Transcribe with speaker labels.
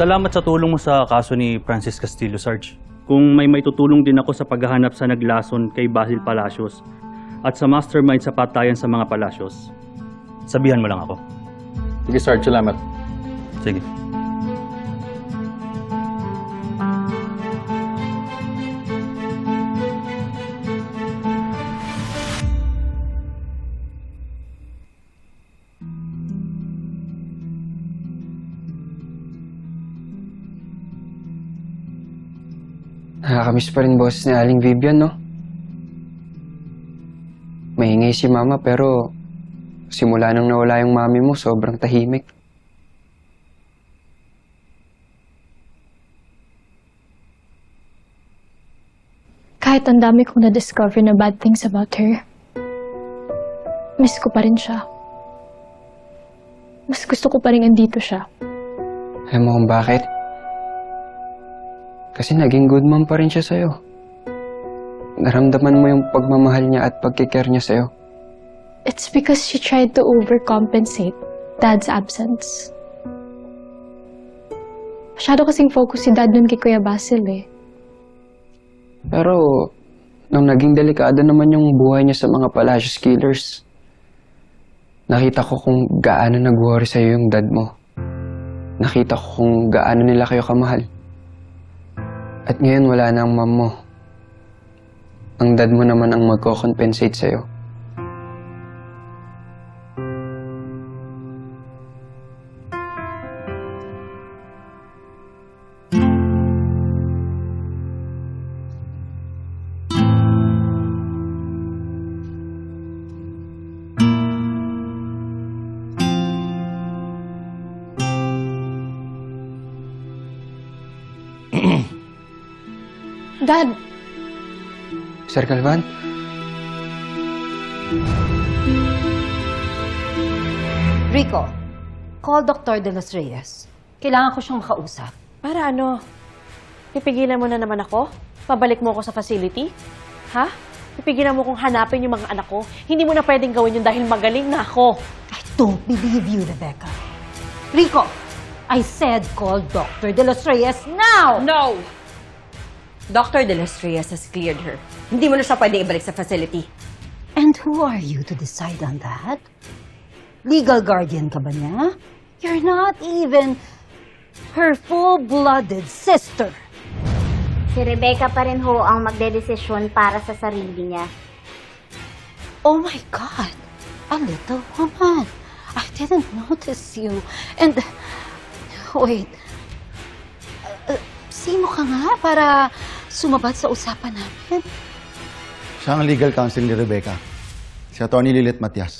Speaker 1: Salamat sa tulong mo sa kaso ni Francis Castillo, Sarge. Kung may maitutulong din ako sa paghahanap sa naglason kay Basil Palacios at sa mastermind sa patayan sa mga Palacios, sabihan mo lang ako.
Speaker 2: Sige, Sarge. Salamat.
Speaker 1: Sige.
Speaker 3: Nakakamiss pa rin boses ni Aling Vivian, no? Maingay si Mama pero simula nang nawala yung mami mo, sobrang tahimik.
Speaker 4: Kahit ang dami kong na-discover na bad things about her, miss ko pa rin siya. Mas gusto ko pa rin andito siya.
Speaker 3: Alam mo kung bakit? Kasi naging good mom pa rin siya sa'yo. Naramdaman mo yung pagmamahal niya at pagkikare niya sa'yo.
Speaker 4: It's because she tried to overcompensate Dad's absence. Masyado kasing focus si Dad nun kay Kuya Basil eh.
Speaker 3: Pero, nung naging delikado naman yung buhay niya sa mga Palacios Killers, nakita ko kung gaano nag-worry sa'yo yung dad mo. Nakita ko kung gaano nila kayo kamahal. At ngayon wala na ang mom mo. Ang dad mo naman ang magko-compensate sa'yo.
Speaker 4: Dad,
Speaker 3: Sir Calvan?
Speaker 5: Rico, call Dr. De Los Reyes. Kailangan ko siyang makausap.
Speaker 6: Para ano? Pipigilan mo na naman ako? Pabalik mo ako sa facility? Ha? Pipigilan mo kong hanapin yung mga anak ko? Hindi mo na pwedeng gawin yun dahil magaling na ako.
Speaker 5: I don't believe you, Rebecca. Rico, I said call Dr. De Los Reyes now!
Speaker 7: No! Dr. De Los Reyes has cleared her. Hindi mo na siya pwede ibalik sa facility.
Speaker 5: And who are you to decide on that? Legal guardian ka ba niya? You're not even her full-blooded sister.
Speaker 8: Si Rebecca pa rin ho ang magdedesisyon para sa sarili niya.
Speaker 5: Oh my God! A little woman. I didn't notice you. And, wait. Uh, uh, sino ka nga para sumabad sa usapan namin?
Speaker 9: Siya ang legal counsel ni Rebecca. Si Atty. Lilith Matias.